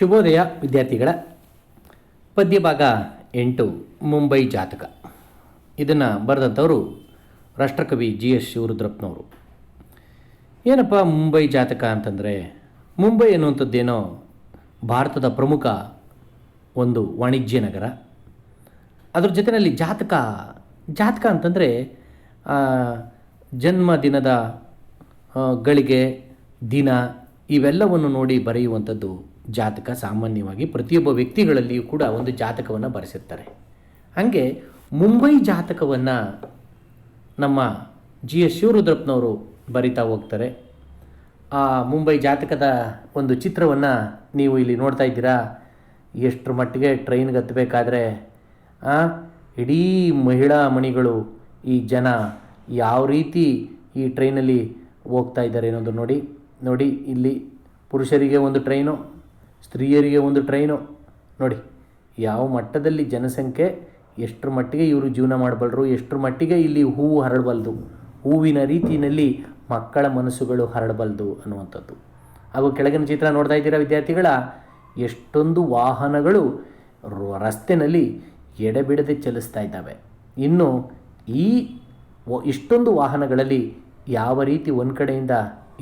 ಶುಭೋದಯ ವಿದ್ಯಾರ್ಥಿಗಳ ಪದ್ಯಭಾಗ ಎಂಟು, ಮುಂಬೈ ಜಾತಕ. ಇದನ್ನು ಬರೆದಂಥವರು ರಾಷ್ಟ್ರಕವಿ ಜಿ ಎಸ್ ಶಿವರುದ್ರಪ್ಪನವರು. ಏನಪ್ಪ ಮುಂಬೈ ಜಾತಕ ಅಂತಂದರೆ, ಮುಂಬೈ ಅನ್ನುವಂಥದ್ದೇನೋ ಭಾರತದ ಪ್ರಮುಖ ಒಂದು ವಾಣಿಜ್ಯ ನಗರ. ಅದ್ರ ಜೊತೆಯಲ್ಲಿ ಜಾತಕ ಜಾತಕ ಅಂತಂದರೆ ಜನ್ಮದಿನದ ಗಳಿಗೆ ದಿನ ಇವೆಲ್ಲವನ್ನು ನೋಡಿ ಬರೆಯುವಂಥದ್ದು ಜಾತಕ ಸಾಮಾನ್ಯವಾಗಿ ಪ್ರತಿಯೊಬ್ಬ ವ್ಯಕ್ತಿಗಳಲ್ಲಿಯೂ ಕೂಡ ಒಂದು ಜಾತಕವನ್ನು ಬರೆಸಿರ್ತಾರೆ. ಹಾಗೆ ಮುಂಬೈ ಜಾತಕವನ್ನು ನಮ್ಮ ಜಿ ಎಸ್ ಶಿವರುದ್ರಪ್ಪನವರು ಬರಿತಾ ಹೋಗ್ತಾರೆ. ಆ ಮುಂಬೈ ಜಾತಕದ ಒಂದು ಚಿತ್ರವನ್ನು ನೀವು ಇಲ್ಲಿ ನೋಡ್ತಾ ಇದ್ದೀರಾ? ಎಷ್ಟರ ಮಟ್ಟಿಗೆ ಟ್ರೈನ್ಗೆ ಹತ್ತಬೇಕಾದ್ರೆ ಇಡೀ ಮಹಿಳಾ ಮಣಿಗಳು ಈ ಜನ ಯಾವ ರೀತಿ ಈ ಟ್ರೈನಲ್ಲಿ ಹೋಗ್ತಾ ಇದ್ದಾರೆ ಅನ್ನೋದು ನೋಡಿ ನೋಡಿ, ಇಲ್ಲಿ ಪುರುಷರಿಗೆ ಒಂದು ಟ್ರೈನು ಸ್ತ್ರೀಯರಿಗೆ ಒಂದು ಟ್ರೈನು ನೋಡಿ, ಯಾವ ಮಟ್ಟದಲ್ಲಿ ಜನಸಂಖ್ಯೆ, ಎಷ್ಟರ ಮಟ್ಟಿಗೆ ಇವರು ಜೀವನ ಮಾಡಬಲ್ಲರು ಎಷ್ಟರ ಮಟ್ಟಿಗೆ ಇಲ್ಲಿ ಹೂವು ಹರಡಬಲ್ದು, ಹೂವಿನ ರೀತಿಯಲ್ಲಿ ಮಕ್ಕಳ ಮನಸ್ಸುಗಳು ಹರಡಬಲ್ದು ಅನ್ನುವಂಥದ್ದು. ಹಾಗೂ ಕೆಳಗಿನ ಚಿತ್ರ ನೋಡ್ತಾ ಇದ್ದೀರಾ ವಿದ್ಯಾರ್ಥಿಗಳ? ಎಷ್ಟೊಂದು ವಾಹನಗಳು ರಸ್ತೆನಲ್ಲಿ ಎಡೆಬಿಡದೆ ಚಲಿಸ್ತಾ ಇದ್ದಾವೆ. ಇನ್ನು ಈ ಇಷ್ಟೊಂದು ವಾಹನಗಳಲ್ಲಿ ಯಾವ ರೀತಿ ಒಂದು ಕಡೆಯಿಂದ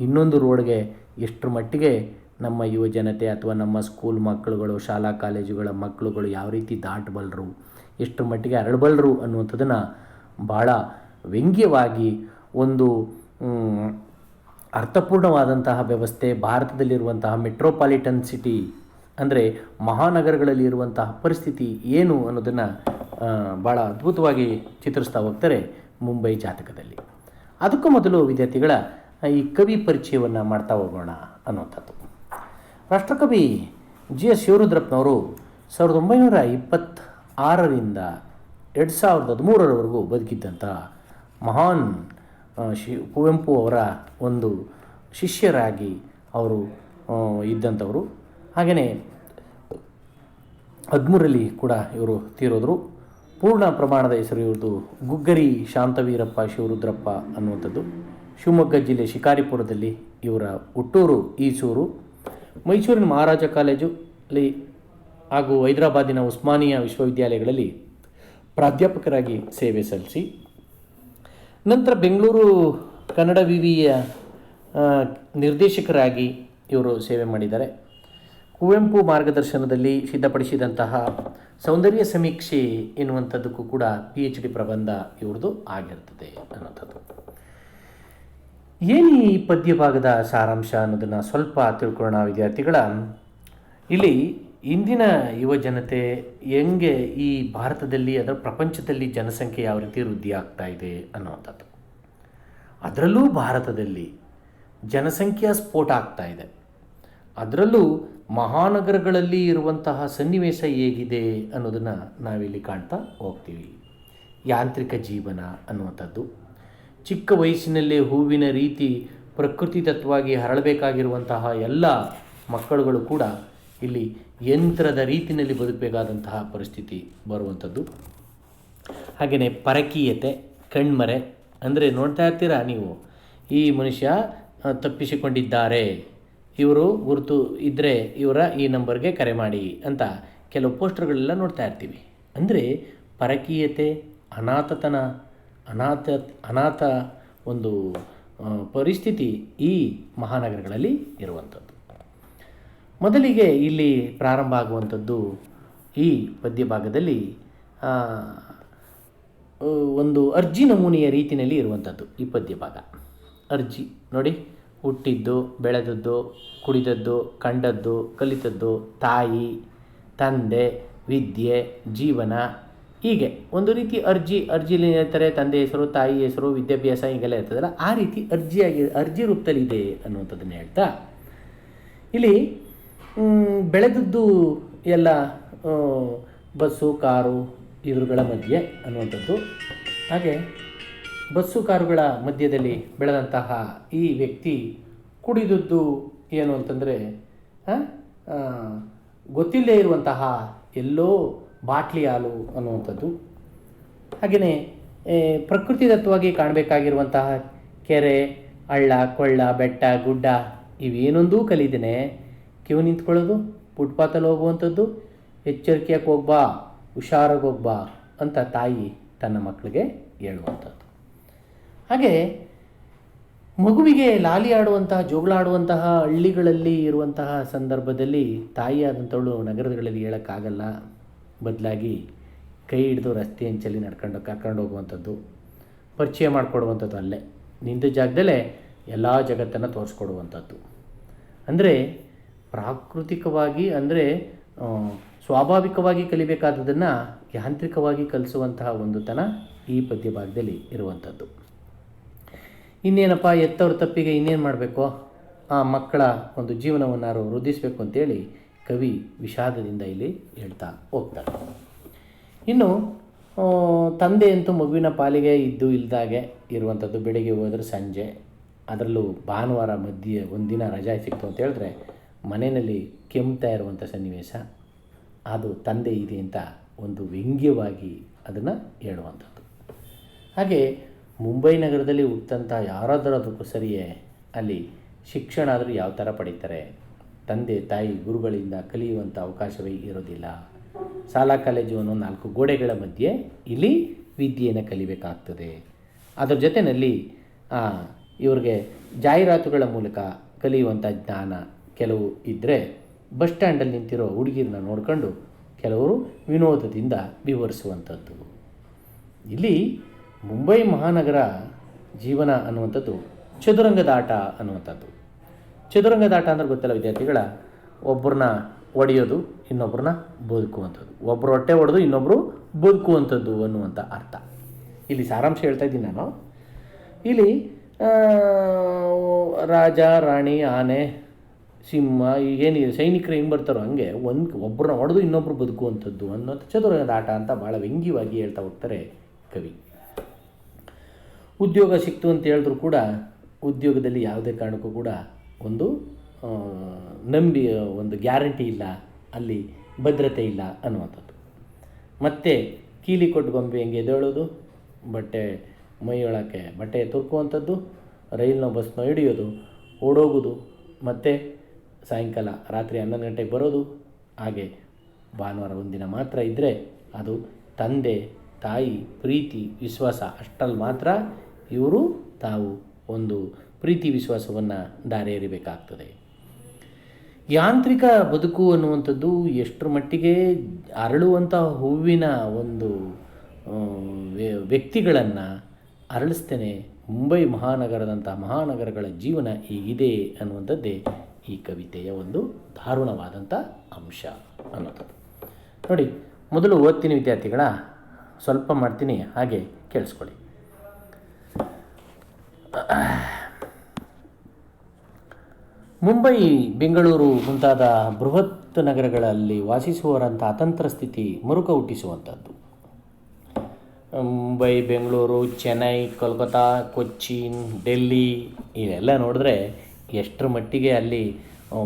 ಇನ್ನೊಂದು ರೋಡ್ಗೆ ಎಷ್ಟರ ಮಟ್ಟಿಗೆ ನಮ್ಮ ಯುವಜನತೆ ಅಥವಾ ನಮ್ಮ ಸ್ಕೂಲ್ ಮಕ್ಕಳುಗಳು, ಶಾಲಾ ಕಾಲೇಜುಗಳ ಮಕ್ಕಳುಗಳು ಯಾವ ರೀತಿ ದಾಟಬಲ್ಲರು ಎಷ್ಟು ಮಟ್ಟಿಗೆ ಹರಡಬಲ್ಲರು ಅನ್ನುವಂಥದ್ದನ್ನು ಭಾಳ ವ್ಯಂಗ್ಯವಾಗಿ ಒಂದು ಅರ್ಥಪೂರ್ಣವಾದಂತಹ ವ್ಯವಸ್ಥೆ ಭಾರತದಲ್ಲಿರುವಂತಹ ಮೆಟ್ರೋಪಾಲಿಟನ್ ಸಿಟಿ ಅಂದರೆ ಮಹಾನಗರಗಳಲ್ಲಿ ಇರುವಂತಹ ಪರಿಸ್ಥಿತಿ ಏನು ಅನ್ನೋದನ್ನು ಭಾಳ ಅದ್ಭುತವಾಗಿ ಚಿತ್ರಿಸ್ತಾ ಹೋಗ್ತಾರೆ ಮುಂಬೈ ಜಾತಕದಲ್ಲಿ. ಅದಕ್ಕೂ ಮೊದಲು ವಿದ್ಯಾರ್ಥಿಗಳ ಈ ಕವಿ ಪರಿಚಯವನ್ನು ಮಾಡ್ತಾ ಹೋಗೋಣ ಅನ್ನುವಂಥದ್ದು. ರಾಷ್ಟ್ರಕವಿ ಜಿ ಎಸ್ ಶಿವರುದ್ರಪ್ಪನವರು ಸಾವಿರದ ಒಂಬೈನೂರ ಇಪ್ಪತ್ತಾರರಿಂದ ಎರಡು ಸಾವಿರದ ಹದಿಮೂರರವರೆಗೂ ಬದುಕಿದ್ದಂಥ ಮಹಾನ್ ಶಿ, ಕುವೆಂಪು ಅವರ ಒಂದು ಶಿಷ್ಯರಾಗಿ ಅವರು ಇದ್ದಂಥವರು. ಹಾಗೆಯೇ ಹದಿಮೂರಲ್ಲಿ ಕೂಡ ಇವರು ತೀರೋದ್ರು. ಪೂರ್ಣ ಪ್ರಮಾಣದ ಹೆಸರು ಇವ್ರದ್ದು ಗುಗ್ಗರಿ ಶಾಂತವೀರಪ್ಪ ಶಿವರುದ್ರಪ್ಪ ಅನ್ನುವಂಥದ್ದು. ಶಿವಮೊಗ್ಗ ಜಿಲ್ಲೆ ಶಿಕಾರಿಪುರದಲ್ಲಿ ಇವರ ಹುಟ್ಟೂರು ಈಸೂರು ಮೈಸೂರಿನ ಮಹಾರಾಜ ಕಾಲೇಜು ಅಲ್ಲಿ ಹಾಗೂ ಹೈದರಾಬಾದಿನ ಉಸ್ಮಾನಿಯಾ ವಿಶ್ವವಿದ್ಯಾಲಯಗಳಲ್ಲಿ ಪ್ರಾಧ್ಯಾಪಕರಾಗಿ ಸೇವೆ ಸಲ್ಲಿಸಿ. ನಂತರ ಬೆಂಗಳೂರು ಕನ್ನಡ ವಿವಿಯ ನಿರ್ದೇಶಕರಾಗಿ ಇವರು ಸೇವೆ ಮಾಡಿದ್ದಾರೆ. ಕುವೆಂಪು ಮಾರ್ಗದರ್ಶನದಲ್ಲಿ ಸಿದ್ಧಪಡಿಸಿದಂತಹ ಸೌಂದರ್ಯ ಸಮೀಕ್ಷೆ ಎನ್ನುವಂಥದ್ದಕ್ಕೂ ಕೂಡ ಪಿ ಎಚ್ ಡಿ ಪ್ರಬಂಧ ಇವ್ರದ್ದು ಆಗಿರ್ತದೆ ಅನ್ನೋಂಥದ್ದು ಏನು ಈ ಪದ್ಯಭಾಗದ ಸಾರಾಂಶ ಅನ್ನೋದನ್ನು ಸ್ವಲ್ಪ ತಿಳ್ಕೊಳ್ಳೋಣ, ವಿದ್ಯಾರ್ಥಿಗಳ. ಇಲ್ಲಿ ಇಂದಿನ ಯುವ ಜನತೆ ಹೆಂಗೆ ಈ ಭಾರತದಲ್ಲಿ, ಅದರ ಪ್ರಪಂಚದಲ್ಲಿ ಜನಸಂಖ್ಯೆ ಯಾವ ರೀತಿ ವೃದ್ಧಿ ಆಗ್ತಾ ಇದೆ ಅನ್ನುವಂಥದ್ದು. ಅದರಲ್ಲೂ ಭಾರತದಲ್ಲಿ ಜನಸಂಖ್ಯಾ ಸ್ಫೋಟ ಆಗ್ತಾ ಇದೆ. ಅದರಲ್ಲೂ ಮಹಾನಗರಗಳಲ್ಲಿ ಇರುವಂತಹ ಸನ್ನಿವೇಶ ಹೇಗಿದೆ ಅನ್ನೋದನ್ನು ನಾವಿಲ್ಲಿ ಕಾಣ್ತಾ ಹೋಗ್ತೀವಿ. ಯಾಂತ್ರಿಕ ಜೀವನ ಅನ್ನುವಂಥದ್ದು. ಚಿಕ್ಕ ವಯಸ್ಸಿನಲ್ಲೇ ಹೂವಿನ ರೀತಿ ಪ್ರಕೃತಿ ತತ್ವವಾಗಿ ಹರಳಬೇಕಾಗಿರುವಂತಹ ಎಲ್ಲ ಮಕ್ಕಳುಗಳು ಕೂಡ ಇಲ್ಲಿ ಯಂತ್ರದ ರೀತಿಯಲ್ಲಿ ಬದುಕಬೇಕಾದಂತಹ ಪರಿಸ್ಥಿತಿ ಬರುವಂಥದ್ದು. ಹಾಗೆಯೇ ಪರಕೀಯತೆ, ಕಣ್ಮರೆ, ಅಂದರೆ ನೋಡ್ತಾ ಇರ್ತೀರಾ ನೀವು? ಈ ಮನುಷ್ಯ ತಪ್ಪಿಸಿಕೊಂಡಿದ್ದಾರೆ. ಇವರು ಗುರುತು ಇದ್ದರೆ ಇವರ ಈ ನಂಬರ್ಗೆ ಕರೆ ಮಾಡಿ ಅಂತ ಕೆಲವು ಪೋಸ್ಟರ್ಗಳೆಲ್ಲ ನೋಡ್ತಾ ಇರ್ತೀವಿ. ಅಂದರೆ ಪರಕೀಯತೆ, ಅನಾಥತನ ಅನಾಥ ಅನಾಥ ಒಂದು ಪರಿಸ್ಥಿತಿ ಈ ಮಹಾನಗರಗಳಲ್ಲಿ ಇರುವಂಥದ್ದು. ಮೊದಲಿಗೆ ಇಲ್ಲಿ ಪ್ರಾರಂಭ ಆಗುವಂಥದ್ದು ಈ ಪದ್ಯ ಭಾಗದಲ್ಲಿ ಒಂದು ಅರ್ಜಿ ನಮೂನೆಯ ರೀತಿಯಲ್ಲಿ ಇರುವಂಥದ್ದು ಈ ಪದ್ಯ ಭಾಗ ಅರ್ಜಿ, ನೋಡಿ, ಹುಟ್ಟಿದ್ದು, ಬೆಳೆದದ್ದು, ಕುಡಿದದ್ದು, ಕಂಡದ್ದು, ಕಲಿತದ್ದು, ತಾಯಿ, ತಂದೆ, ವಿದ್ಯೆ, ಜೀವನ ಹೀಗೆ ಒಂದು ರೀತಿ ಅರ್ಜಿ ಅರ್ಜಿಲಿ ಹೇಳ್ತಾರೆ ತಂದೆ ಹೆಸರು, ತಾಯಿ ಹೆಸರು, ವಿದ್ಯಾಭ್ಯಾಸ ಹೀಗೆಲ್ಲ ಇರ್ತದಲ್ಲ, ಆ ರೀತಿ ಅರ್ಜಿಯಾಗಿ, ಅರ್ಜಿ ರೂಪದಲ್ಲಿ ಇದೆ ಅನ್ನುವಂಥದ್ದನ್ನು ಹೇಳ್ತಾ, ಇಲ್ಲಿ ಬೆಳೆದದ್ದು ಎಲ್ಲ ಬಸ್ಸು, ಕಾರು ಇವುಗಳ ಮಧ್ಯೆ ಅನ್ನುವಂಥದ್ದು. ಹಾಗೆ ಬಸ್ಸು, ಕಾರುಗಳ ಮಧ್ಯದಲ್ಲಿ ಬೆಳೆದಂತಹ ಈ ವ್ಯಕ್ತಿ ಕುಡಿದದ್ದು ಏನು ಅಂತಂದರೆ ಗೊತ್ತಿಲ್ಲದೆ ಇರುವಂತಹ ಎಲ್ಲೋ ಬಾಟ್ಲಿ ಹಾಲು ಅನ್ನುವಂಥದ್ದು. ಹಾಗೆಯೇ ಪ್ರಕೃತಿದತ್ತವಾಗಿ ಕಾಣಬೇಕಾಗಿರುವಂತಹ ಕೆರೆ, ಹಳ್ಳ, ಕೊಳ್ಳ, ಬೆಟ್ಟ, ಗುಡ್ಡ ಇವೇನೊಂದೂ ಕಲಿದೇನೆ ಕಿವು ನಿಂತ್ಕೊಳ್ಳೋದು, ಫುಟ್ಪಾತಲ್ಲಿ ಹೋಗುವಂಥದ್ದು, ಎಚ್ಚರಿಕೆಯಾಗಿ ಹೋಗ್ಬಾ ಹುಷಾರಾಗಿ ಹೋಗ್ಬಾ ಅಂತ ತಾಯಿ ತನ್ನ ಮಕ್ಕಳಿಗೆ ಹೇಳುವಂಥದ್ದು. ಹಾಗೆ, ಮಗುವಿಗೆ ಲಾಲಿ ಆಡುವಂತಹ ಜೋಗಳಾಡುವಂತಹ ಹಳ್ಳಿಗಳಲ್ಲಿ ಇರುವಂತಹ ಸಂದರ್ಭದಲ್ಲಿ ತಾಯಿಯಾದಂಥವಳು ನಗರಗಳಲ್ಲಿ ಹೇಳೋಕ್ಕಾಗಲ್ಲ. ಬದಲಾಗಿ ಕೈ ಹಿಡಿದು ರಸ್ತೆ ಅಂಚಲ್ಲಿ ನಡ್ಕೊಂಡು ಕರ್ಕೊಂಡು ಹೋಗುವಂಥದ್ದು, ಪರಿಚಯ ಮಾಡಿಕೊಡುವಂಥದ್ದು ಅಲ್ಲೇ. ನಿಂತ ಜಾಗದಲ್ಲೇ ಎಲ್ಲ ಜಗತ್ತನ್ನು ತೋರಿಸ್ಕೊಡುವಂಥದ್ದು. ಅಂದರೆ ಪ್ರಾಕೃತಿಕವಾಗಿ ಅಂದರೆ ಸ್ವಾಭಾವಿಕವಾಗಿ ಕಲಿಬೇಕಾದದನ್ನು ಯಾಂತ್ರಿಕವಾಗಿ ಕಲಿಸುವಂತಹ ಒಂದು ತನ ಈ ಪದ್ಯ ಭಾಗದಲ್ಲಿ ಇರುವಂಥದ್ದು. ಇನ್ನೇನಪ್ಪ ಎತ್ತವ್ರ ತಪ್ಪಿಗೆ ಇನ್ನೇನು ಮಾಡಬೇಕು? ಆ ಮಕ್ಕಳ ಒಂದು ಜೀವನವನ್ನು ವೃದ್ಧಿಸಬೇಕು ಅಂತೇಳಿ ಕವಿ ವಿಷಾದದಿಂದ ಇಲ್ಲಿ ಹೇಳ್ತಾ ಹೋಗ್ತಾರೆ ಇನ್ನು ತಂದೆ ಅಂತೂ ಮಗುವಿನ ಪಾಲಿಗೆ ಇದ್ದು ಇಲ್ದಾಗೆ ಇರುವಂಥದ್ದು ಬೆಳಿಗ್ಗೆ ಹೋದರೆ ಸಂಜೆ. ಅದರಲ್ಲೂ ಭಾನುವಾರ ಮಧ್ಯೆ ಒಂದಿನ ರಜಾ ಸಿಕ್ತು ಅಂತ ಹೇಳಿದ್ರೆ ಮನೆಯಲ್ಲಿ ಕೆಮ್ತಾ ಇರುವಂಥ ಸನ್ನಿವೇಶ. ಅದು ತಂದೆ ಇದೆ ಅಂತ ಒಂದು ವ್ಯಂಗ್ಯವಾಗಿ ಅದನ್ನು ಹೇಳುವಂಥದ್ದು. ಹಾಗೆ ಮುಂಬೈ ನಗರದಲ್ಲಿ ಹುಟ್ಟಂಥ ಯಾರಾದರೂ ಅದಕ್ಕೂ ಸರಿಯೇ ಅಲ್ಲಿ ಶಿಕ್ಷಣ ಆದರೂ ಯಾವ ಥರ ಪಡೀತಾರೆ? ತಂದೆ ತಾಯಿ ಗುರುಗಳಿಂದ ಕಲಿಯುವಂಥ ಅವಕಾಶವೇ ಇರೋದಿಲ್ಲ. ಶಾಲಾ ಕಾಲೇಜು ಅನ್ನೋ ನಾಲ್ಕು ಗೋಡೆಗಳ ಮಧ್ಯೆ ಇಲ್ಲಿ ವಿದ್ಯೆಯನ್ನು ಕಲಿಬೇಕಾಗ್ತದೆ. ಅದರ ಜೊತೆಯಲ್ಲಿ ಇವ್ರಿಗೆ ಜಾಹೀರಾತುಗಳ ಮೂಲಕ ಕಲಿಯುವಂಥ ಜ್ಞಾನ ಕೆಲವು ಇದ್ದರೆ ಬಸ್ ಸ್ಟ್ಯಾಂಡಲ್ಲಿ ನಿಂತಿರೋ ಹುಡುಗಿರನ್ನ ನೋಡ್ಕೊಂಡು ಕೆಲವರು ವಿನೋದದಿಂದ ವಿವರಿಸುವಂಥದ್ದು ಇಲ್ಲಿ ಮುಂಬೈ ಮಹಾನಗರ ಜೀವನ ಅನ್ನುವಂಥದ್ದು ಚದುರಂಗದ ಆಟ ಅನ್ನುವಂಥದ್ದು. ಚದುರಂಗದ ಆಟ ಅಂದ್ರೆ ಗೊತ್ತಲ್ಲ ವಿದ್ಯಾರ್ಥಿಗಳ. ಒಬ್ಬರನ್ನ ಒಡೆಯೋದು ಇನ್ನೊಬ್ಬರನ್ನ ಬದುಕುವಂಥದ್ದು. ಒಬ್ಬರು ಹೊಟ್ಟೆ ಒಡೆದು ಇನ್ನೊಬ್ಬರು ಬದುಕುವಂಥದ್ದು ಅನ್ನುವಂಥ ಅರ್ಥ. ಇಲ್ಲಿ ಸಾರಾಂಶ ಹೇಳ್ತಾ ಇದ್ದೀನಿ ನಾನು. ಇಲ್ಲಿ ರಾಜ, ರಾಣಿ, ಆನೆ, ಸಿಂಹ ಏನಿದೆ, ಸೈನಿಕರು ಹೆಂಗೆ ಬರ್ತಾರೋ ಹಂಗೆ ಒಂದು ಒಬ್ಬರನ್ನ ಹೊಡೆದು ಇನ್ನೊಬ್ಬರು ಬದುಕುವಂಥದ್ದು ಅನ್ನೋದು ಚದುರಂಗದ ಆಟ ಅಂತ ಭಾಳ ವ್ಯಂಗ್ಯವಾಗಿ ಹೇಳ್ತಾ ಹೋಗ್ತಾರೆ ಕವಿ. ಉದ್ಯೋಗ ಸಿಕ್ತು ಅಂತ ಹೇಳಿದ್ರು ಕೂಡ, ಉದ್ಯೋಗದಲ್ಲಿ ಯಾವುದೇ ಕಾರಣಕ್ಕೂ ಕೂಡ ಒಂದು ನಂಬಿ ಒಂದು ಗ್ಯಾರಂಟಿ ಇಲ್ಲ, ಅಲ್ಲಿ ಭದ್ರತೆ ಇಲ್ಲ ಅನ್ನುವಂಥದ್ದು. ಮತ್ತೆ ಕೀಲಿ ಕೊಟ್ಟು ಗೊಂಬೆ ಹೆಂಗೆ ಎದ್ದೇಳೋದು? ಬಟ್ಟೆ ಮೈಯೊಳಕ್ಕೆ ಬಟ್ಟೆ ತುರ್ಕುವಂಥದ್ದು, ರೈಲ್ನ ಬಸ್ನ ಹಿಡಿಯೋದು, ಓಡೋಗೋದು, ಮತ್ತು ಸಾಯಂಕಾಲ ರಾತ್ರಿ ಹನ್ನೊಂದು ಗಂಟೆಗೆ ಬರೋದು, ಹಾಗೆ ಭಾನುವಾರ ಒಂದಿನ ಮಾತ್ರ ಇದ್ದರೆ ಅದು ತಂದೆ, ತಾಯಿ, ಪ್ರೀತಿ, ವಿಶ್ವಾಸ ಅಷ್ಟರಲ್ಲಿ ಮಾತ್ರ ಇವರು ತಾವು ಒಂದು ಪ್ರೀತಿ ವಿಶ್ವಾಸವನ್ನು ದಾರಿ ಎರಿಬೇಕಾಗ್ತದೆ ಯಾಂತ್ರಿಕ ಬದುಕು ಅನ್ನುವಂಥದ್ದು ಎಷ್ಟರ ಮಟ್ಟಿಗೆ ಅರಳುವಂಥ ಹೂವಿನ ಒಂದು ವ್ಯಕ್ತಿಗಳನ್ನು ಅರಳಿಸ್ತೇನೆ, ಮುಂಬೈ ಮಹಾನಗರದಂಥ ಮಹಾನಗರಗಳ ಜೀವನ ಹೀಗಿದೆ ಅನ್ನುವಂಥದ್ದೇ ಈ ಕವಿತೆಯ ಒಂದು ದಾರುಣವಾದಂಥ ಅಂಶ ಅನ್ನೋದು. ನೋಡಿ, ಮೊದಲು ಓದ್ತೀನಿ ವಿದ್ಯಾರ್ಥಿಗಳ, ಸ್ವಲ್ಪ ಮಾಡ್ತೀನಿ, ಹಾಗೆ ಕೇಳಿಸ್ಕೊಳ್ಳಿ. ಮುಂಬೈ, ಬೆಂಗಳೂರು ಮುಂತಾದ ಬೃಹತ್ ನಗರಗಳಲ್ಲಿ ವಾಸಿಸುವವರಂಥ ಅತಂತ್ರ ಸ್ಥಿತಿ ಮರುಕ ಹುಟ್ಟಿಸುವಂಥದ್ದು ಮುಂಬೈ, ಬೆಂಗಳೂರು, ಚೆನ್ನೈ ಕೋಲ್ಕತ್ತಾ ಕೊಚ್ಚಿನ್ ಡೆಲ್ಲಿ ಇವೆಲ್ಲ ನೋಡಿದ್ರೆ ಎಷ್ಟರ ಮಟ್ಟಿಗೆ ಅಲ್ಲಿ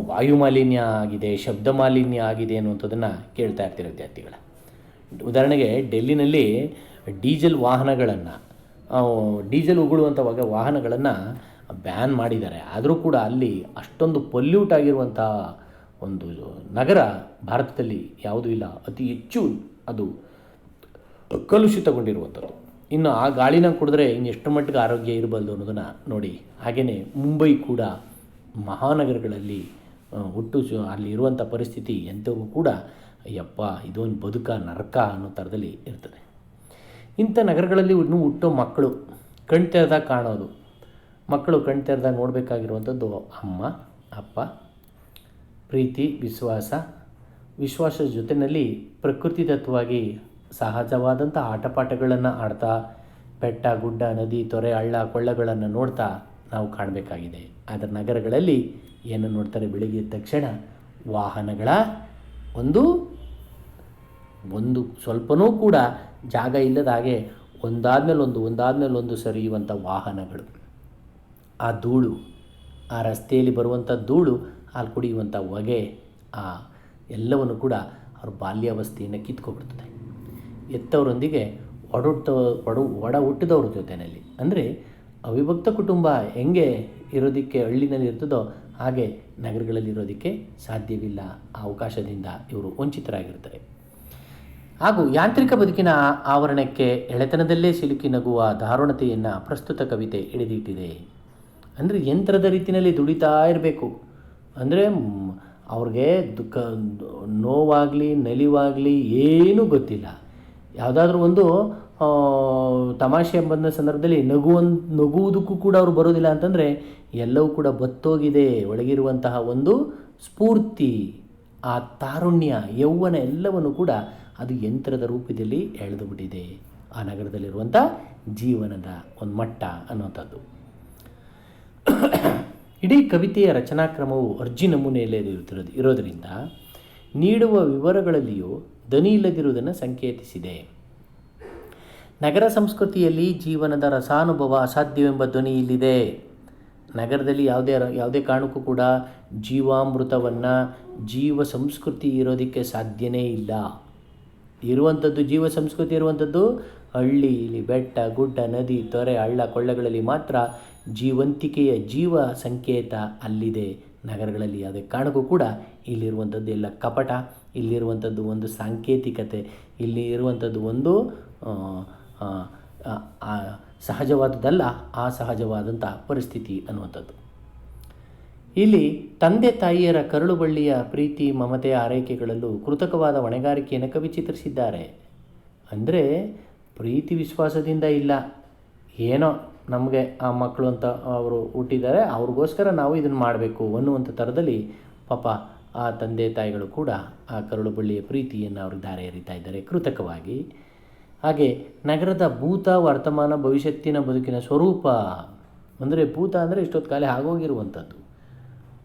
ವಾಯು ಮಾಲಿನ್ಯ ಆಗಿದೆ ಶಬ್ದ ಮಾಲಿನ್ಯ ಆಗಿದೆ ಅನ್ನುವಂಥದ್ದನ್ನು ಕೇಳ್ತಾ ಇರ್ತೀರ ವಿದ್ಯಾರ್ಥಿಗಳ. ಉದಾಹರಣೆಗೆ ಡೆಲ್ಲಿನಲ್ಲಿ ಡೀಸೆಲ್ ವಾಹನಗಳನ್ನು ಡೀಸೆಲ್ ಉಗುಳುವಂಥ ವಾಹನಗಳನ್ನು ಬ್ಯಾನ್ ಮಾಡಿದ್ದಾರೆ. ಆದರೂ ಕೂಡ ಅಲ್ಲಿ ಅಷ್ಟೊಂದು ಪೊಲ್ಯೂಟ್ ಆಗಿರುವಂಥ ಒಂದು ನಗರ ಭಾರತದಲ್ಲಿ ಯಾವುದೂ ಇಲ್ಲ. ಅತಿ ಹೆಚ್ಚು ಅದು ಕಲುಷಿತಗೊಂಡಿರುವಂಥದ್ದು. ಇನ್ನು ಆ ಗಾಳಿನ ಕುಡಿದ್ರೆ ಇನ್ನು ಎಷ್ಟು ಮಟ್ಟಿಗೆ ಆರೋಗ್ಯ ಇರಬಲ್ದು ಅನ್ನೋದನ್ನು ನೋಡಿ. ಹಾಗೆಯೇ ಮುಂಬೈ ಕೂಡ ಮಹಾನಗರಗಳಲ್ಲಿ ಹುಟ್ಟು ಅಲ್ಲಿ ಇರುವಂಥ ಪರಿಸ್ಥಿತಿ ಎಂಥವೂ ಕೂಡ, ಅಯ್ಯಪ್ಪ, ಇದೊಂದು ಬದುಕ ನರಕ ಅನ್ನೋ ಥರದಲ್ಲಿ ಇರ್ತದೆ. ಇಂಥ ನಗರಗಳಲ್ಲಿ ಇನ್ನೂ ಹುಟ್ಟೋ ಮಕ್ಕಳು ಕಣ್ತೆರೆದಾಗ ಕಾಣೋದು. ಮಕ್ಕಳು ಕಣ್ ತೆರೆದಾಗ ನೋಡಬೇಕಾಗಿರುವಂಥದ್ದು ಅಮ್ಮ, ಅಪ್ಪ, ಪ್ರೀತಿ, ವಿಶ್ವಾಸ. ವಿಶ್ವಾಸದ ಜೊತೆಯಲ್ಲಿ ಪ್ರಕೃತಿದತ್ತವಾಗಿ ಸಹಜವಾದಂಥ ಆಟಪಾಠಗಳನ್ನು ಆಡ್ತಾ, ಬೆಟ್ಟ, ಗುಡ್ಡ, ನದಿ, ತೊರೆ, ಹಳ್ಳ, ಕೊಳ್ಳಗಳನ್ನು ನೋಡ್ತಾ ನಾವು ಕಾಣಬೇಕಾಗಿದೆ. ಆದರೆ ನಗರಗಳಲ್ಲಿ ಏನು ನೋಡ್ತಾರೆ ಬೆಳಿಗ್ಗೆ ತಕ್ಷಣ? ವಾಹನಗಳ ಒಂದು ಒಂದು ಸ್ವಲ್ಪನೂ ಕೂಡ ಜಾಗ ಇಲ್ಲದ ಹಾಗೆ ಒಂದಾದ್ಮೇಲೆ ಒಂದು ಒಂದಾದ್ಮೇಲೆ ಒಂದು ಸರಿಯುವಂಥ ವಾಹನಗಳು. ಆ ಧೂಳು, ಆ ರಸ್ತೆಯಲ್ಲಿ ಬರುವಂಥ ಧೂಳು ಅಲ್ಲಿ ಕುಡಿಯುವಂಥ ಹೊಗೆ, ಆ ಎಲ್ಲವನ್ನು ಕೂಡ ಅವ್ರ ಬಾಲ್ಯಾವಸ್ಥೆಯನ್ನು ಕಿತ್ಕೊಬಿಡ್ತದೆ. ಎತ್ತವರೊಂದಿಗೆ ಒಡಹುಟ್ಟ, ಒಡ ಒಡ ಹುಟ್ಟಿದವ್ರ ಜೊತೆಯಲ್ಲಿ. ಅಂದರೆ ಅವಿಭಕ್ತ ಕುಟುಂಬ ಹೆಂಗೆ ಇರೋದಕ್ಕೆ ಹಳ್ಳಿನಲ್ಲಿ ಇರ್ತದೋ ಹಾಗೆ ನಗರಗಳಲ್ಲಿ ಇರೋದಕ್ಕೆ ಸಾಧ್ಯವಿಲ್ಲ ಆ ಅವಕಾಶದಿಂದ ಇವರು ವಂಚಿತರಾಗಿರ್ತಾರೆ. ಹಾಗೂ ಯಾಂತ್ರಿಕ ಬದುಕಿನ ಆವರಣಕ್ಕೆ ಎಳೆತನದಲ್ಲೇ ಸಿಲುಕಿ ನಗುವ ದಾರುಣತೆಯನ್ನು ಪ್ರಸ್ತುತ ಕವಿತೆ ಹಿಡಿದಿಟ್ಟಿದೆ ಅಂದರೆ ಯಂತ್ರದ ರೀತಿಯಲ್ಲಿ ದುಡಿತಾ ಇರಬೇಕು. ಅಂದರೆ ಅವ್ರಿಗೆ ದುಃಖ, ನೋವಾಗಲಿ, ನಲಿವಾಗಲಿ ಏನೂ ಗೊತ್ತಿಲ್ಲ. ಯಾವುದಾದ್ರೂ ಒಂದು ತಮಾಷೆ ಬಂದ ಸಂದರ್ಭದಲ್ಲಿ ನಗುವನ್, ನಗುವುದಕ್ಕೂ ಕೂಡ ಅವರು ಬರೋದಿಲ್ಲ ಅಂತಂದರೆ ಎಲ್ಲವೂ ಕೂಡ ಬತ್ತೋಗಿದೆ. ಒಳಗಿರುವಂತಹ ಒಂದು ಸ್ಫೂರ್ತಿ, ಆ ತಾರುಣ್ಯ, ಯೌವನ ಎಲ್ಲವನ್ನು ಕೂಡ ಅದು ಯಂತ್ರದ ರೂಪದಲ್ಲಿ ಎಳೆದುಬಿಟ್ಟಿದೆ ಆ ನಗರದಲ್ಲಿರುವಂಥ ಜೀವನದ ಒಂದು ಮಟ್ಟ ಅನ್ನುವಂಥದ್ದು. ಇಡೀ ಕವಿತೆಯ ರಚನಾಕ್ರಮವು ಅರ್ಜಿ ನಮೂನೆಯಲ್ಲೇ ಇರುತ್ತಿರೋದು ಇರೋದರಿಂದ ನೀಡುವ ವಿವರಗಳಲ್ಲಿಯೂ ದನಿ ಇಲ್ಲದಿರುವುದನ್ನು ಸಂಕೇತಿಸಿದೆ. ನಗರ ಸಂಸ್ಕೃತಿಯಲ್ಲಿ ಜೀವನದ ರಸಾನುಭವ ಅಸಾಧ್ಯವೆಂಬ ಧ್ವನಿ ಇಲ್ಲಿದೆ. ನಗರದಲ್ಲಿ ಯಾವುದೇ ಯಾವುದೇ ಕಾರಣಕ್ಕೂ ಕೂಡ ಜೀವಾಮೃತವನ್ನು ಜೀವ ಸಂಸ್ಕೃತಿ ಇರೋದಕ್ಕೆ ಸಾಧ್ಯನೇ ಇಲ್ಲ. ಇರುವಂಥದ್ದು ಜೀವ ಸಂಸ್ಕೃತಿ ಇರುವಂಥದ್ದು ಹಳ್ಳಿ, ಇಲ್ಲಿ ಬೆಟ್ಟ, ಗುಡ್ಡ, ನದಿ, ತೊರೆ, ಹಳ್ಳ, ಕೊಳ್ಳಗಳಲ್ಲಿ ಮಾತ್ರ ಜೀವಂತಿಕೆಯ ಜೀವ ಸಂಕೇತ ಅಲ್ಲಿದೆ ನಗರಗಳಲ್ಲಿ. ಯಾವುದೇ ಕಾರಣಕ್ಕೂ ಕೂಡ ಇಲ್ಲಿರುವಂಥದ್ದು ಎಲ್ಲ ಕಪಟ, ಇಲ್ಲಿರುವಂಥದ್ದು ಒಂದು ಸಾಂಕೇತಿಕತೆ ಇಲ್ಲಿ ಇರುವಂಥದ್ದು ಒಂದು ಸಹಜವಾದದ್ದಲ್ಲ ಆ ಸಹಜವಾದಂಥ ಪರಿಸ್ಥಿತಿ ಅನ್ನುವಂಥದ್ದು. ಇಲ್ಲಿ ತಂದೆ ತಾಯಿಯರ ಕರುಳುಬಳ್ಳಿಯ ಪ್ರೀತಿ ಮಮತೆಯ ಆರೈಕೆಗಳಲ್ಲೂ ಕೃತಕವಾದ ಹೊಣೆಗಾರಿಕೆಯನ್ನು ಕವಿ ಚಿತ್ರಿಸಿದ್ದಾರೆ. ಅಂದರೆ ಪ್ರೀತಿ ವಿಶ್ವಾಸದಿಂದ ಇಲ್ಲ, ಏನೋ ನಮಗೆ ಆ ಮಕ್ಕಳು ಅಂತ ಅವರು ಹುಟ್ಟಿದ್ದಾರೆ, ಅವ್ರಿಗೋಸ್ಕರ ನಾವು ಇದನ್ನು ಮಾಡಬೇಕು ಅನ್ನುವಂಥ ಥರದಲ್ಲಿ ಪಾಪ ಆ ತಂದೆ ತಾಯಿಗಳು ಕೂಡ ಆ ಕರುಳು ಬಳ್ಳಿಯ ಪ್ರೀತಿಯನ್ನು ಅವರು ಧಾರೆ ಎರಿತಾ ಇದ್ದಾರೆ ಕೃತಕವಾಗಿ. ಹಾಗೆ ನಗರದ ಭೂತ ವರ್ತಮಾನ ಭವಿಷ್ಯತ್ತಿನ ಬದುಕಿನ ಸ್ವರೂಪ ಅಂದರೆ ಭೂತ ಅಂದರೆ ಇಷ್ಟೊತ್ತು ಕಾಲ ಆಗೋಗಿರುವಂಥದ್ದು.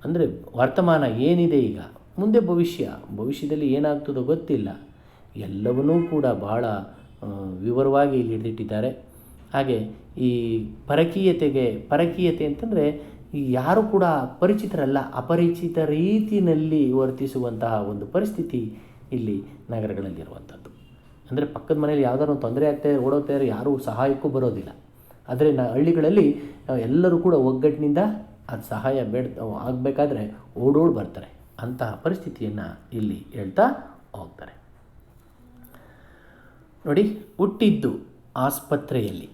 ಅಂದರೆ ವರ್ತಮಾನ ಏನಿದೆ ಈಗ? ಮುಂದೆ ಭವಿಷ್ಯ. ಭವಿಷ್ಯದಲ್ಲಿ ಏನಾಗ್ತದೋ ಗೊತ್ತಿಲ್ಲ. ಎಲ್ಲವನ್ನೂ ಕೂಡ ಬಹಳ ವಿವರವಾಗಿ ಇಲ್ಲಿ ಹಿಡಿದಿಟ್ಟಿದ್ದಾರೆ. ಹಾಗೆ ಈ ಪರಕೀಯತೆಗೆ, ಪರಕೀಯತೆ ಅಂತಂದರೆ ಯಾರು ಕೂಡ ಪರಿಚಿತರಲ್ಲ, ಅಪರಿಚಿತ ರೀತಿಯಲ್ಲಿ ವರ್ತಿಸುವಂತಹ ಒಂದು ಪರಿಸ್ಥಿತಿ ಇಲ್ಲಿ ನಗರಗಳಲ್ಲಿರುವಂಥದ್ದು. ಅಂದರೆ ಪಕ್ಕದ ಮನೇಲಿ ಯಾವ್ದಾದ್ರು ತೊಂದರೆ ಆಗ್ತಾ ಓಡೋಗ್ತಾ ಇರೋ ಯಾರೂ ಸಹಾಯಕ್ಕೂ ಬರೋದಿಲ್ಲ. ಆದರೆ ನ ಹಳ್ಳಿಗಳಲ್ಲಿ ಎಲ್ಲರೂ ಕೂಡ ಒಗ್ಗಟ್ಟಿನಿಂದ ಅದು ಸಹಾಯ ಬೇಡ ಆಗಬೇಕಾದ್ರೆ ಓಡೋಡಿ ಬರ್ತಾರೆ. ಅಂತಹ ಪರಿಸ್ಥಿತಿಯನ್ನು ಇಲ್ಲಿ ಹೇಳ್ತಾ ಹೋಗ್ತಾರೆ. ನೋಡಿ, ಹುಟ್ಟಿದ್ದು ಆಸ್ಪತ್ರೆಯಲ್ಲಿ.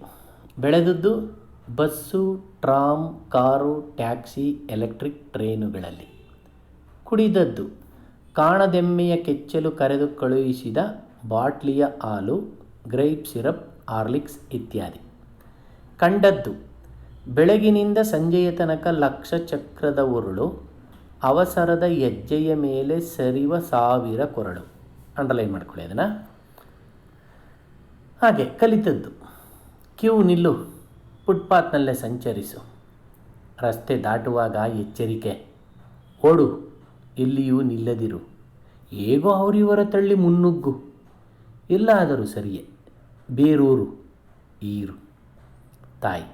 ಬೆಳೆದದ್ದು bus, tram, car, taxi, electric ಟ್ರೈನುಗಳಲ್ಲಿ. ಕುಡಿದದ್ದು ಕಾಣದೆಮ್ಮೆಯ ಕೆಚ್ಚಲು ಕರೆದು ಕಳುಹಿಸಿದ ಬಾಟ್ಲಿಯ ಹಾಲು, ಗ್ರೈಪ್ ಸಿರಪ್ ಆರ್ಲಿಕ್ಸ್ ಇತ್ಯಾದಿ. ಕಂಡದ್ದು ಬೆಳಗಿನಿಂದ ಸಂಜೆಯ ತನಕ ಲಕ್ಷ ಚಕ್ರದ ಉರುಳು, ಅವಸರದ ಹೆಜ್ಜೆಯ ಮೇಲೆ ಸರಿವ ಸಾವಿರ ಕೊರಳು. ಅಂಡರ್ಲೈನ್ ಮಾಡ್ಕೊಳ್ಳಿ ಅದನ್ನು. ಹಾಗೆ ಕಲಿತದ್ದು. ಕ್ಯೂ ನಿಲ್ಲು, ಫುಟ್ಪಾತ್ನಲ್ಲೇ ಸಂಚರಿಸು. ರಸ್ತೆ ದಾಟುವಾಗ ಎಚ್ಚರಿಕೆ. ಓಡು ಎಲ್ಲಿಯೂ ನಿಲ್ಲದಿರು. ಹೇಗೋ ಅವರಿವರ ತಳ್ಳಿ ಮುನ್ನುಗ್ಗು. ಎಲ್ಲಾದರೂ ಸರಿಯೇ, ಬೇರೂರು, ಈರು. ತಾಯಿ,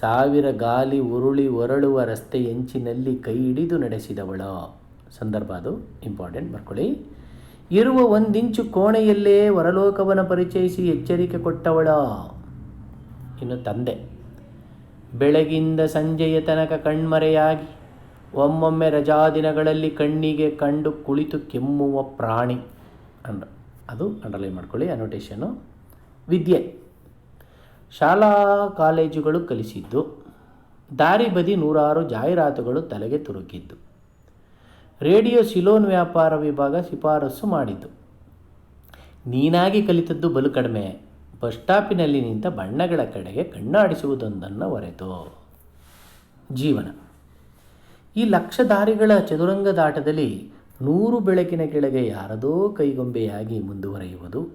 ಸಾವಿರ ಗಾಲಿ ಉರುಳಿ ಹೊರಳುವ ರಸ್ತೆ ಎಂಚಿನಲ್ಲಿ ಕೈ ಹಿಡಿದು ನಡೆಸಿದವಳ. ಸಂದರ್ಭ ಅದು. ಇಂಪಾರ್ಟೆಂಟ್, ಬರ್ಕೊಳ್ಳಿ. ಇರುವ ಒಂದಿಂಚು ಕೋಣೆಯಲ್ಲೇ ವರಲೋಕವನ್ನು ಪರಿಚಯಿಸಿ ಎಚ್ಚರಿಕೆ ಕೊಟ್ಟವಳ. ಇನ್ನು ತಂದೆ. ಬೆಳಗಿಂದ ಸಂಜೆಯ ತನಕ ಕಣ್ಮರೆಯಾಗಿ ಒಮ್ಮೊಮ್ಮೆ ರಜಾದಿನಗಳಲ್ಲಿ ಕಣ್ಣಿಗೆ ಕಂಡು ಕುಳಿತು ಕೆಮ್ಮುವ ಪ್ರಾಣಿ ಅಂಡ ಅದು ಅಂಡರ್ಲೈನ್ ಮಾಡ್ಕೊಳ್ಳಿ ಅನೋಟೇಷನು ವಿದ್ಯೆ. ಶಾಲಾ ಕಾಲೇಜುಗಳು ಕಲಿಸಿದ್ದು. ದಾರಿ ಬದಿ ನೂರಾರು ಜಾಹೀರಾತುಗಳು ತಲೆಗೆ ತುರುಕಿದ್ದು. ರೇಡಿಯೋ ಸಿಲೋನ್ ವ್ಯಾಪಾರ ವಿಭಾಗ ಶಿಫಾರಸು ಮಾಡಿತು ನೀನಾಗಿ ಕಲಿತದ್ದು ಬಲು ಕಡಿಮೆ. ಬಸ್ ಸ್ಟಾಪಿನಲ್ಲಿ ನಿಂತ ಬಣ್ಣಗಳ ಕಡೆಗೆ ಕಣ್ಣಾಡಿಸುವುದೊಂದನ್ನು ಹೊರೆತು. ಜೀವನ. ಈ ಲಕ್ಷಧಾರಿಗಳ ಚದುರಂಗದಾಟದಲ್ಲಿ ನೂರು ಬೆಳಕಿನ ಕೆಳಗೆ ಯಾರದೋ ಕೈಗೊಂಬೆಯಾಗಿ ಮುಂದುವರಿಯುವುದು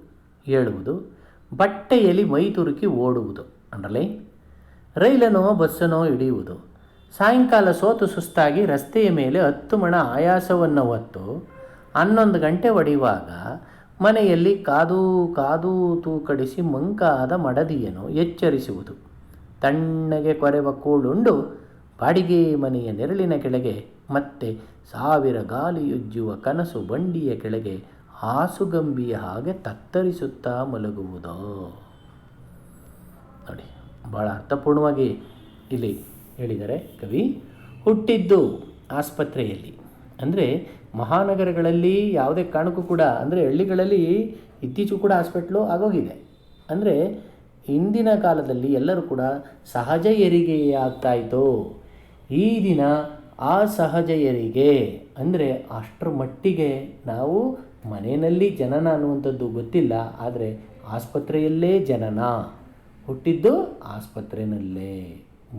ಹೇಳುವುದು ಬಟ್ಟೆಯಲ್ಲಿ ಮೈ ತುರುಕಿ ಓಡುವುದು ಅಂಡರ್ಲೈನ್ ರೈಲನೋ ಬಸ್ಸನೋ ಹಿಡಿಯುವುದು ಸಾಯಂಕಾಲ ಸೋತು ಸುಸ್ತಾಗಿ ರಸ್ತೆಯ ಮೇಲೆ ಹತ್ತು ಮಣ ಆಯಾಸವನ್ನು ಹೊತ್ತು ಹನ್ನೊಂದು ಗಂಟೆ ಹೊಡೆಯುವಾಗ ಮನೆಯಲ್ಲಿ ಕಾದು ಕಾದು ತೂಕಡಿಸಿ ಮಂಕಾದ ಮಡದಿಯನ್ನು ಎಚ್ಚರಿಸುವುದು. ತಣ್ಣಗೆ ಕೊರೆವ ಕೂಳುಂಡು ಬಾಡಿಗೆ ಮನೆಯ ನೆರಳಿನ ಕೆಳಗೆ ಮತ್ತೆ ಸಾವಿರ ಗಾಲಿಯುಜ್ಜುವ ಕನಸು ಬಂಡಿಯ ಕೆಳಗೆ ಹಾಸುಗಂಬಿಯ ಹಾಗೆ ತತ್ತರಿಸುತ್ತಾ ಮಲಗುವುದು. ನೋಡಿ ಭಾಳ ಅರ್ಥಪೂರ್ಣವಾಗಿ ಇಲ್ಲಿ ಹೇಳಿದ್ದಾರೆ ಕವಿ, ಹುಟ್ಟಿದ್ದು ಆಸ್ಪತ್ರೆಯಲ್ಲಿ. ಅಂದರೆ ಮಹಾನಗರಗಳಲ್ಲಿ ಯಾವುದೇ ಕಾರಣಕ್ಕೂ ಕೂಡ, ಅಂದರೆ ಹಳ್ಳಿಗಳಲ್ಲಿ ಇತ್ತೀಚೆಗೂ ಕೂಡ ಹಾಸ್ಪಿಟ್ಲು ಆಗೋಗಿದೆ. ಅಂದರೆ ಹಿಂದಿನ ಕಾಲದಲ್ಲಿ ಎಲ್ಲರೂ ಕೂಡ ಸಹಜ ಹೆರಿಗೆಯಾಗ್ತಾ ಇತ್ತು. ಈ ದಿನ ಆ ಸಹಜ ಹೆರಿಗೆ ಅಂದರೆ ಅಷ್ಟರ ಮಟ್ಟಿಗೆ ನಾವು ಮನೆಯಲ್ಲಿ ಜನನ ಅನ್ನುವಂಥದ್ದು ಗೊತ್ತಿಲ್ಲ, ಆದರೆ ಆಸ್ಪತ್ರೆಯಲ್ಲೇ ಜನನ. ಹುಟ್ಟಿದ್ದು ಆಸ್ಪತ್ರೆಯಲ್ಲೇ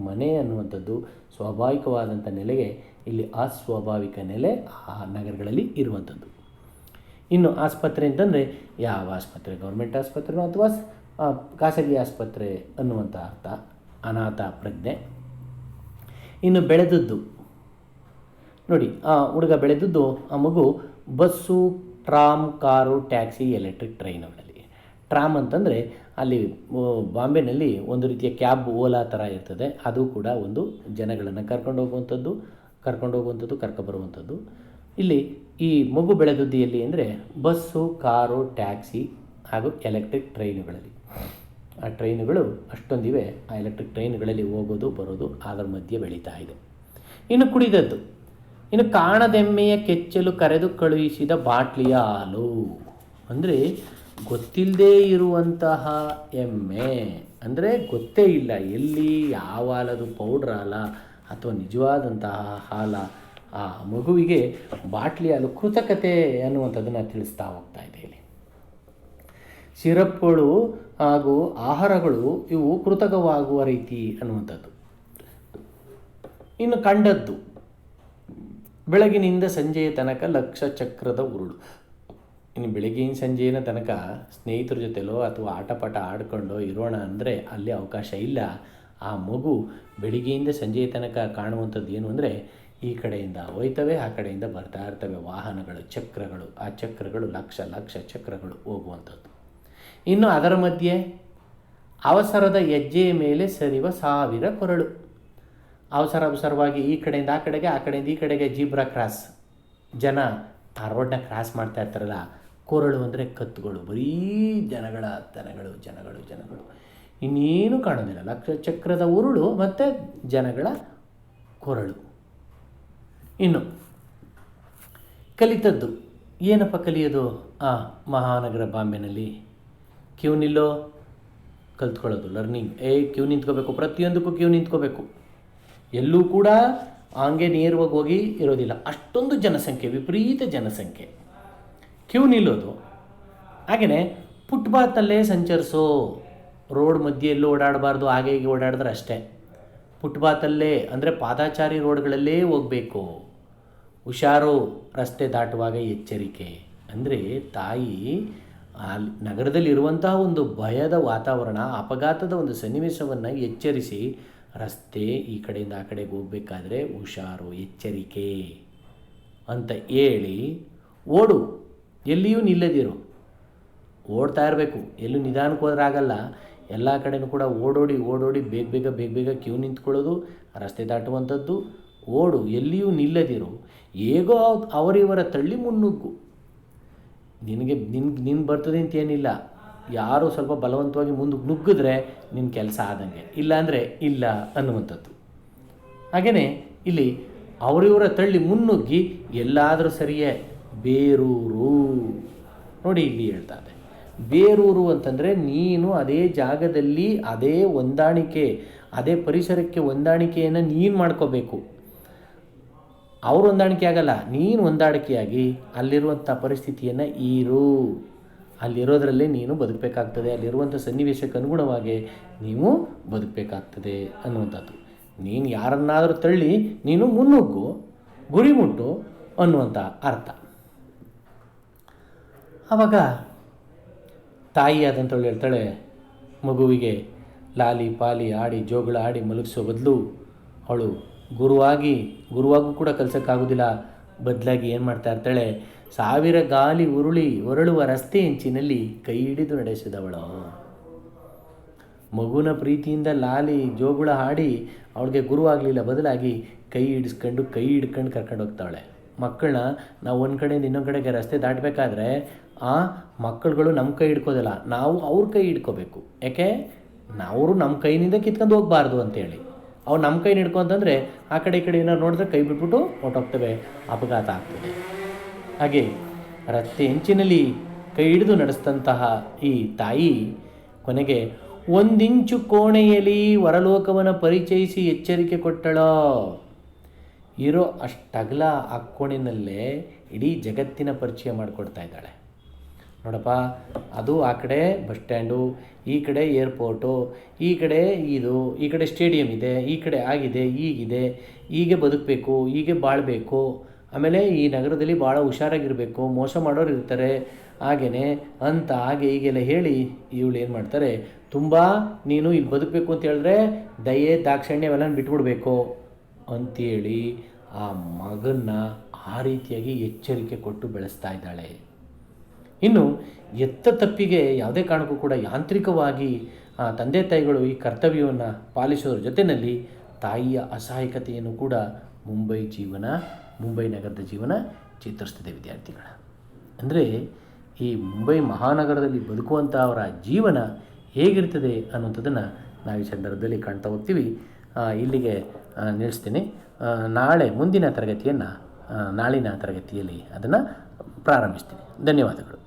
ಮನೆ ಅನ್ನುವಂಥದ್ದು ಸ್ವಾಭಾವಿಕವಾದಂಥ ನೆಲೆಗೆ ಇಲ್ಲಿ ಅಸ್ವಾಭಾವಿಕ ನೆಲೆ ಆ ನಗರಗಳಲ್ಲಿ ಇರುವಂಥದ್ದು. ಇನ್ನು ಆಸ್ಪತ್ರೆ ಅಂತಂದರೆ ಯಾವ ಆಸ್ಪತ್ರೆ? ಗೌರ್ಮೆಂಟ್ ಆಸ್ಪತ್ರೆನೋ ಅಥವಾ ಖಾಸಗಿ ಆಸ್ಪತ್ರೆ ಅನ್ನುವಂಥ ಅರ್ಥ, ಅನಾಥ ಪ್ರಜ್ಞೆ. ಇನ್ನು ಬೆಳೆದದ್ದು. ನೋಡಿ, ಆ ಹುಡುಗ ಬೆಳೆದದ್ದು ಆ ಮಗು bus, tram, car, taxi, electric ಟ್ರೈನುಗಳಲ್ಲಿ tram ಅಂತಂದರೆ ಅಲ್ಲಿ ಬಾಂಬೆನಲ್ಲಿ ಒಂದು ರೀತಿಯ ಕ್ಯಾಬ್ ಓಲಾ ಥರ ಇರ್ತದೆ. ಅದು ಕೂಡ ಒಂದು ಜನಗಳನ್ನು ಕರ್ಕೊಂಡು ಹೋಗುವಂಥದ್ದು ಕರ್ಕೊಂಡು ಹೋಗುವಂಥದ್ದು ಕರ್ಕೊಬರುವಂಥದ್ದು ಇಲ್ಲಿ ಈ ಮಗು ಬೆಳೆದದ್ದು ಎಲ್ಲಿ ಅಂದರೆ ಬಸ್ಸು, ಕಾರು, ಟ್ಯಾಕ್ಸಿ ಹಾಗೂ ಎಲೆಕ್ಟ್ರಿಕ್ ಟ್ರೈನುಗಳಲ್ಲಿ. ಆ ಟ್ರೈನುಗಳು ಅಷ್ಟೊಂದಿವೆ. ಆ ಎಲೆಕ್ಟ್ರಿಕ್ ಟ್ರೈನುಗಳಲ್ಲಿ ಹೋಗೋದು, ಬರೋದು, ಅದರ ಮಧ್ಯೆ ಬೆಳೀತಾ ಇದೆ. ಇನ್ನು ಕುಡಿದದ್ದು. ಇನ್ನು ಕಾಣದೆಮ್ಮೆಯ ಕೆಚ್ಚಲು ಕರೆದು ಕಳುಹಿಸಿದ ಬಾಟ್ಲಿಯ ಹಾಲು. ಅಂದರೆ ಗೊತ್ತಿಲ್ಲದೆ ಇರುವಂತಹ ಎಮ್ಮೆ, ಅಂದರೆ ಗೊತ್ತೇ ಇಲ್ಲ ಎಲ್ಲಿ, ಯಾವ ಹಾಲದು ಪೌಡ್ರ್ ಹಾಲ ಅಥವಾ ನಿಜವಾದಂತಹ ಹಾಲ, ಆ ಮಗುವಿಗೆ ಬಾಟ್ಲಿ ಹಾಲು ಕೃತಕತೆ ಅನ್ನುವಂಥದ್ದನ್ನು ತಿಳಿಸ್ತಾ ಹೋಗ್ತಾ ಇದೆ ಇಲ್ಲಿ. ಸಿರಪ್ಗಳು ಹಾಗೂ ಆಹಾರಗಳು ಇವು ಕೃತಕವಾಗುವ ರೀತಿ ಅನ್ನುವಂಥದ್ದು. ಇನ್ನು ಕಂಡದ್ದು, ಬೆಳಗಿನಿಂದ ಸಂಜೆಯ ತನಕ ಲಕ್ಷ ಚಕ್ರದ ಉರುಳು. ಇನ್ನು ಬೆಳಗಿನ ಸಂಜೆಯ ತನಕ ಸ್ನೇಹಿತರ ಜೊತೆಲೋ ಅಥವಾ ಆಟಪಾಠ ಆಡ್ಕೊಂಡು ಇರೋಣ ಅಂದರೆ ಅಲ್ಲಿ ಅವಕಾಶ ಇಲ್ಲ. ಆ ಮಗು ಬೆಳಿಗ್ಗೆಯಿಂದ ಸಂಜೆಯ ತನಕ ಕಾಣುವಂಥದ್ದು ಏನು ಅಂದರೆ ಈ ಕಡೆಯಿಂದ ಹೋಯ್ತವೆ, ಆ ಕಡೆಯಿಂದ ಬರ್ತಾ ಇರ್ತವೆ. ವಾಹನಗಳು, ಚಕ್ರಗಳು, ಆ ಚಕ್ರಗಳು ಲಕ್ಷ ಲಕ್ಷ ಚಕ್ರಗಳು ಹೋಗುವಂಥದ್ದು. ಇನ್ನು ಅದರ ಮಧ್ಯೆ ಅವಸರದ ಹೆಜ್ಜೆಯ ಮೇಲೆ ಸರಿವ ಸಾವಿರ ಕೊರಳು. ಅವಸರ ಅವಸರವಾಗಿ ಈ ಕಡೆಯಿಂದ ಆ ಕಡೆಗೆ, ಆ ಕಡೆಯಿಂದ ಈ ಕಡೆಗೆ, ಜೀಬ್ರಾ ಕ್ರಾಸ್. ಜನ ಆ ರೋಡ್ನ ಕ್ರಾಸ್ ಮಾಡ್ತಾ ಇರ್ತಾರಲ್ಲ ಕೊರಳು ಅಂದರೆ ಕತ್ತುಗಳು. ಬರೀ ಜನಗಳ ತನಗಳು, ಜನಗಳು ಜನಗಳು. ಇನ್ನೇನು ಕಾಣೋದಿಲ್ಲ. ಲಕ್ಷ ಚಕ್ರದ ಉರುಳು ಮತ್ತು ಜನಗಳ ಕೊರಳು. ಇನ್ನು ಕಲಿತದ್ದು. ಏನಪ್ಪ ಕಲಿಯೋದು? ಆ ಮಹಾನಗರ ಬಾಂಬೆನಲ್ಲಿ ಕ್ಯೂ ನಿಲ್ಲೋ? ಕಲ್ತ್ಕೊಳ್ಳೋದು. ಲರ್ನಿಂಗ್. ಏ, ಕ್ಯೂ ನಿಂತ್ಕೋಬೇಕು. ಪ್ರತಿಯೊಂದಕ್ಕೂ ಕ್ಯೂ ನಿಂತ್ಕೋಬೇಕು. ಎಲ್ಲೂ ಕೂಡ ಹಂಗೆ ನೇರವಾಗಿ ಹೋಗಿ ಇರೋದಿಲ್ಲ. ಅಷ್ಟೊಂದು ಜನಸಂಖ್ಯೆ, ವಿಪರೀತ ಜನಸಂಖ್ಯೆ. ಕ್ಯೂ ನಿಲ್ಲೋದು. ಹಾಗೆಯೇ ಫುಟ್ಪಾತಲ್ಲೇ ಸಂಚರಿಸೋ ರೋಡ್ ಮಧ್ಯೆ ಎಲ್ಲೂ ಓಡಾಡಬಾರ್ದು, ಹಾಗೆ ಹೀಗೆ ಓಡಾಡಿದ್ರೆ ಅಷ್ಟೇ. ಫುಟ್ಪಾತಲ್ಲೇ ಅಂದರೆ ಪಾದಾಚಾರಿ ರೋಡ್ಗಳಲ್ಲೇ ಹೋಗಬೇಕು. ಹುಷಾರು ರಸ್ತೆ ದಾಟುವಾಗ ಎಚ್ಚರಿಕೆ. ಅಂದರೆ ತಾಯಿ ಅಲ್ಲಿ ನಗರದಲ್ಲಿರುವಂತಹ ಒಂದು ಭಯದ ವಾತಾವರಣ, ಅಪಘಾತದ ಒಂದು ಸನ್ನಿವೇಶವನ್ನು ಎಚ್ಚರಿಸಿ ರಸ್ತೆ ಈ ಕಡೆಯಿಂದ ಆ ಕಡೆಗೆ ಹೋಗಬೇಕಾದ್ರೆ ಹುಷಾರು, ಎಚ್ಚರಿಕೆ ಅಂತ ಹೇಳಿ ಓಡು. ಎಲ್ಲಿಯೂ ನಿಲ್ಲದಿರು. ಓಡ್ತಾ ಇರಬೇಕು. ಎಲ್ಲೂ ನಿಧಾನಕ್ಕೆ ಹೋದ್ರೆ ಆಗಲ್ಲ. ಎಲ್ಲ ಕಡೆಯೂ ಕೂಡ ಓಡೋಡಿ ಓಡೋಡಿ ಬೇಗ ಬೇಗ ಬೇಗ ಬೇಗ ಕ್ಯೂ ನಿಂತ್ಕೊಳ್ಳೋದು, ರಸ್ತೆ ದಾಟುವಂಥದ್ದು. ಓಡು, ಎಲ್ಲಿಯೂ ನಿಲ್ಲದಿರು. ಹೇಗೋ ಅವರಿವರ ತಳ್ಳಿ ಮುನ್ನುಗ್ಗು. ನಿನಗೆ, ನಿನ್ ನಿನ್ನ ಬರ್ತದೆ ಅಂತ ಏನಿಲ್ಲ. ಯಾರು ಸ್ವಲ್ಪ ಬಲವಂತವಾಗಿ ಮುಂದೆ ನುಗ್ಗಿದ್ರೆ ನಿನ್ನ ಕೆಲಸ ಆದಂಗೆ. ಇಲ್ಲ ಅಂದರೆ ಇಲ್ಲ ಅನ್ನುವಂಥದ್ದು. ಹಾಗೆಯೇ ಇಲ್ಲಿ ಅವರಿವರ ತಳ್ಳಿ ಮುನ್ನುಗ್ಗಿ, ಎಲ್ಲಾದರೂ ಸರಿಯೇ ಬೇರೂರು. ನೋಡಿ ಇಲ್ಲಿ ಹೇಳ್ತಾರೆ ಬೇರೂರು ಅಂತಂದರೆ ನೀನು ಅದೇ ಜಾಗದಲ್ಲಿ ಅದೇ ಹೊಂದಾಣಿಕೆ, ಅದೇ ಪರಿಸರಕ್ಕೆ ಹೊಂದಾಣಿಕೆಯನ್ನು ನೀನು ಮಾಡ್ಕೋಬೇಕು. ಅವ್ರು ಹೊಂದಾಣಿಕೆ ಆಗಲ್ಲ, ನೀನು ಹೊಂದಾಣಿಕೆಯಾಗಿ ಅಲ್ಲಿರುವಂಥ ಪರಿಸ್ಥಿತಿಯನ್ನು ಈರು ಅಲ್ಲಿರೋದ್ರಲ್ಲೇ ನೀನು ಬದುಕಬೇಕಾಗ್ತದೆ ಅಲ್ಲಿರುವಂಥ ಸನ್ನಿವೇಶಕ್ಕೆ ಅನುಗುಣವಾಗಿ ನೀವು ಬದುಕಬೇಕಾಗ್ತದೆ ಅನ್ನುವಂಥದ್ದು. ನೀನು ಯಾರನ್ನಾದರೂ ತಳ್ಳಿ, ನೀನು ಮುನ್ನುಗ್ಗು, ಗುರಿ ಮುಟ್ಟು ಅನ್ನುವಂಥ ಅರ್ಥ. ಆವಾಗ ತಾಯಿ ಆದಂಥವಳು ಹೇಳ್ತಾಳೆ, ಮಗುವಿಗೆ ಲಾಲಿ ಪಾಲಿ ಆಡಿ ಜೋಗಳ ಆಡಿ ಮಲಗಿಸೋ ಬದಲು ಅವಳು ಗುರುವಾಗಿ, ಗುರುವಾಗೂ ಕೂಡ ಕಲಿಸೋಕ್ಕಾಗೋದಿಲ್ಲ. ಬದಲಾಗಿ ಏನು ಮಾಡ್ತಾ ಇರ್ತಾಳೆ, ಸಾವಿರ ಗಾಲಿ ಉರುಳಿ ಹೊರಳುವ ರಸ್ತೆ ಹೆಂಚಿನಲ್ಲಿ ಕೈ ಹಿಡಿದು ನಡೆಸಿದವಳು. ಮಗುನ ಪ್ರೀತಿಯಿಂದ ಲಾಲಿ ಜೋಗುಳ ಹಾಡಿ ಅವಳಿಗೆ ಗುರು ಆಗಲಿಲ್ಲ ಬದಲಾಗಿ ಕೈ ಹಿಡಿಸ್ಕೊಂಡು, ಕೈ ಹಿಡ್ಕೊಂಡು ಕರ್ಕೊಂಡು ಹೋಗ್ತಾಳೆ ಮಕ್ಕಳನ್ನ ನಾವು ಒಂದು ಕಡೆಯಿಂದ ಇನ್ನೊಂದು ಕಡೆಗೆ ರಸ್ತೆ ದಾಟಬೇಕಾದ್ರೆ ಆ, ಮಕ್ಕಳುಗಳು ನಮ್ಮ ಕೈ ಹಿಡ್ಕೋದಿಲ್ಲ, ನಾವು ಅವ್ರ ಕೈ ಹಿಡ್ಕೋಬೇಕು. ಯಾಕೆ? ಅವರು ನಮ್ಮ ಕೈನಿಂದ ಕಿತ್ಕೊಂಡು ಹೋಗಬಾರ್ದು ಅಂತೇಳಿ. ಅವು ನಮ್ಮ ಕೈ ಹಿಡ್ಕೊಂತಂದರೆ ಆ ಕಡೆ ಈ ಕಡೆ ಏನಾದ್ರು ನೋಡಿದ್ರೆ ಕೈ ಬಿಟ್ಬಿಟ್ಟು ಹೊಟ್ಟೋಗ್ತವೆ ಅಪಘಾತ ಆಗ್ತದೆ. ಹಾಗೆ ರಸ್ತೆ ಹೆಂಚಿನಲ್ಲಿ ಕೈ ಹಿಡಿದು ನಡೆಸಿದಂತಹ ಈ ತಾಯಿ ಕೊನೆಗೆ ಒಂದಿಂಚು ಕೋಣೆಯಲ್ಲಿ ವರಲೋಕವನ್ನು ಪರಿಚಯಿಸಿ ಎಚ್ಚರಿಕೆ ಕೊಟ್ಟಳೋ. ಇರೋ ಅಷ್ಟಗಲ ಆ ಕೋಣಿನಲ್ಲೇ ಇಡೀ ಜಗತ್ತಿನ ಪರಿಚಯ ಮಾಡಿಕೊಡ್ತಾ ಇದ್ದಾಳೆ. ನೋಡಪ್ಪ, ಅದು ಆ ಕಡೆ ಬಸ್ ಸ್ಟ್ಯಾಂಡು, ಈ ಕಡೆ ಏರ್ಪೋರ್ಟು, ಈ ಕಡೆ ಇದು, ಈ ಕಡೆ ಸ್ಟೇಡಿಯಂ ಇದೆ, ಈ ಕಡೆ ಆಗಿದೆ ಈಗಿದೆ ಹೀಗೆ ಬದುಕಬೇಕು, ಹೀಗೆ ಬಾಳಬೇಕು. ಆಮೇಲೆ ಈ ನಗರದಲ್ಲಿ ಭಾಳ ಹುಷಾರಾಗಿರಬೇಕು, ಮೋಸ ಮಾಡೋರು ಇರ್ತಾರೆ. ಹಾಗೆಯೇ ಅಂತ ಹಾಗೆ ಹೀಗೆಲ್ಲ ಹೇಳಿ ಇವಳು ಏನು ಮಾಡ್ತಾರೆ, ತುಂಬ ನೀನು ಇಲ್ಲಿ ಬದುಕಬೇಕು ಅಂತ ಹೇಳಿದ್ರೆ ದಯೆ, ದಾಕ್ಷಣ್ಯ ಅವೆಲ್ಲ ಬಿಟ್ಬಿಡ್ಬೇಕು. ಅಂತೇಳಿ ಆ ಮಗನ್ನ ಆ ರೀತಿಯಾಗಿ ಎಚ್ಚರಿಕೆ ಕೊಟ್ಟು ಬೆಳೆಸ್ತಾ ಇದ್ದಾಳೆ. ಇನ್ನು ಎತ್ತ ತಪ್ಪಿಗೆ ಯಾವುದೇ ಕಾರಣಕ್ಕೂ ಕೂಡ ಯಾಂತ್ರಿಕವಾಗಿ ತಂದೆ ತಾಯಿಗಳು ಈ ಕರ್ತವ್ಯವನ್ನು ಪಾಲಿಸೋದ್ರ ಜೊತೆಯಲ್ಲಿ ತಾಯಿಯ ಅಸಹಾಯಕತೆಯನ್ನು ಕೂಡ ಮುಂಬೈ ಜೀವನ, ಮುಂಬೈ ನಗರದ ಜೀವನ ಚಿತ್ರಿಸ್ತಿದೆ ವಿದ್ಯಾರ್ಥಿಗಳ. ಅಂದರೆ ಈ ಮುಂಬೈ ಮಹಾನಗರದಲ್ಲಿ ಬದುಕುವಂಥ ಅವರ ಜೀವನ ಹೇಗಿರ್ತದೆ ಅನ್ನುವಂಥದ್ದನ್ನು ನಾವು ಈ ಸಂದರ್ಭದಲ್ಲಿ ಕಾಣ್ತಾ ಹೋಗ್ತೀವಿ. ಇಲ್ಲಿಗೆ ನಿಲ್ಲಿಸ್ತೀನಿ. ನಾಳೆ ಮುಂದಿನ ತರಗತಿಯನ್ನು ನಾಳಿನ ತರಗತಿಯಲ್ಲಿ ಅದನ್ನು ಪ್ರಾರಂಭಿಸ್ತೀನಿ. ಧನ್ಯವಾದಗಳು.